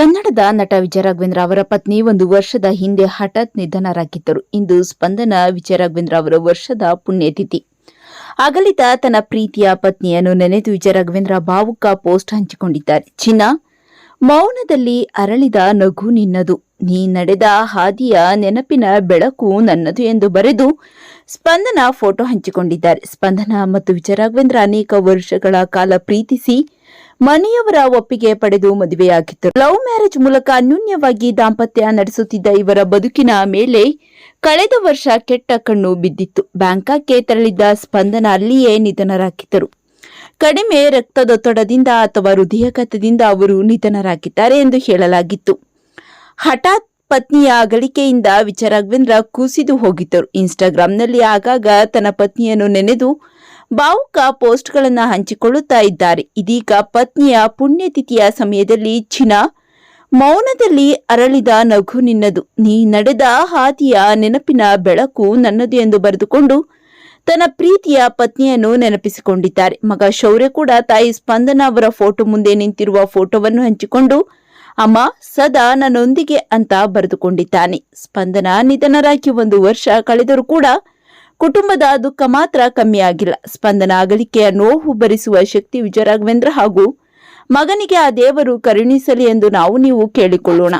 ಕನ್ನಡದ ನಟ ವಿಜಯ ರಾಘವೇಂದ್ರ ಅವರ ಪತ್ನಿ ಒಂದು ವರ್ಷದ ಹಿಂದೆ ಹಠಾತ್ ನಿಧನರಾಗಿದ್ದರು ಇಂದು ಸ್ಪಂದನ ವಿಜಯ ರಾಘವೇಂದ್ರ ಅವರ ವರ್ಷದ ಪುಣ್ಯತಿಥಿ. ಅಗಲಿದ ತನ್ನ ಪ್ರೀತಿಯ ಪತ್ನಿಯನ್ನು ನೆನೆದು ವಿಜಯ ರಾಘವೇಂದ್ರ ಭಾವುಕ ಪೋಸ್ಟ್ ಹಂಚಿಕೊಂಡಿದ್ದಾರೆ. ಚಿನ್ನ, ಮೌನದಲ್ಲಿ ಅರಳಿದ ನಗು ನಿನ್ನದು. ನೀ ನಡೆದ ಹಾದಿಯ ನೆನಪಿನ ಬೆಳಕು ನನ್ನದು ಎಂದು ಬರೆದು ಸ್ಪಂದನ ಫೋಟೋ ಹಂಚಿಕೊಂಡಿದ್ದಾರೆ. ಸ್ಪಂದನ ಮತ್ತು ವಿಜಯ ರಾಘವೇಂದ್ರ ಅನೇಕ ವರ್ಷಗಳ ಕಾಲ ಪ್ರೀತಿಸಿ ಮನೆಯವರ ಒಪ್ಪಿಗೆ ಪಡೆದು ಮದುವೆಯಾಗಿದ್ದರು ಲವ್ ಮ್ಯಾರೇಜ್ ಮೂಲಕ ಅನ್ಯೂನ್ಯವಾಗಿ ದಾಂಪತ್ಯ ನಡೆಸುತ್ತಿದ್ದ ಇವರ ಬದುಕಿನ ಮೇಲೆ ಕಳೆದ ವರ್ಷ ಕೆಟ್ಟ ಕಣ್ಣು ಬಿದ್ದಿತ್ತು. ಬ್ಯಾಂಕಾಕ್ಗೆ ತೆರಳಿದ್ದ ಸ್ಪಂದನ ಅಲ್ಲಿಯೇ ನಿಧನರಾಗಿದ್ದರು. ಕಡಿಮೆ ರಕ್ತದೊತ್ತಡದಿಂದ ಅಥವಾ ಹೃದಯಘಾತದಿಂದ ಅವರು ನಿಧನರಾಗಿದ್ದಾರೆ ಎಂದು ಹೇಳಲಾಗಿತ್ತು. ಹಠಾತ್ ಪತ್ನಿಯ ಅಗಲಿಕೆಯಿಂದ ವಿಚಾರ ರಾಘವೇಂದ್ರ ಕುಸಿದು ಹೋಗಿದ್ದರು. ಇನ್ಸ್ಟಾಗ್ರಾಂನಲ್ಲಿ ಆಗಾಗ ತನ್ನ ಪತ್ನಿಯನ್ನು ನೆನೆದು ಭಾವುಕ ಪೋಸ್ಟ್ಗಳನ್ನು ಹಂಚಿಕೊಳ್ಳುತ್ತಾ ಇದ್ದಾರೆ. ಇದೀಗ ಪತ್ನಿಯ ಪುಣ್ಯತಿಥಿಯ ಸಮಯದಲ್ಲಿ ಚಿನ ಮೌನದಲ್ಲಿ ಅರಳಿದ ನಗು ನಿನ್ನದು. ನೀ ನಡೆದ ಹಾದಿಯ ನೆನಪಿನ ಬೆಳಕು ನನ್ನದು ಎಂದು ಬರೆದುಕೊಂಡು ತನ್ನ ಪ್ರೀತಿಯ ಪತ್ನಿಯನ್ನು ನೆನಪಿಸಿಕೊಂಡಿದ್ದಾರೆ. ಮಗ ಶೌರ್ಯ ಕೂಡ ತಾಯಿ ಸ್ಪಂದನ ಅವರ ಫೋಟೋ ಮುಂದೆ ನಿಂತಿರುವ ಫೋಟೋವನ್ನು ಹಂಚಿಕೊಂಡು, ಅಮ್ಮ, ಸದಾ ನನ್ನೊಂದಿಗೆ ಅಂತ ಬರೆದುಕೊಂಡಿದ್ದಾನೆ. ಸ್ಪಂದನ ನಿಧನರಾಗಿ ಒಂದು ವರ್ಷ ಕಳೆದರೂ ಕೂಡ ಕುಟುಂಬದ ದುಃಖ ಮಾತ್ರ ಕಮ್ಮಿಯಾಗಿಲ್ಲ. ಸ್ಪಂದನ, ಅಗಲಿಕೆಯ ನೋವು ಭರಿಸುವ ಶಕ್ತಿ ವಿಜಯ ರಾಘವೇಂದ್ರ ಹಾಗೂ ಮಗನಿಗೆ ಆ ದೇವರು ಕರುಣಿಸಲಿ ಎಂದು ನಾವು ನೀವು ಕೇಳಿಕೊಳ್ಳೋಣ.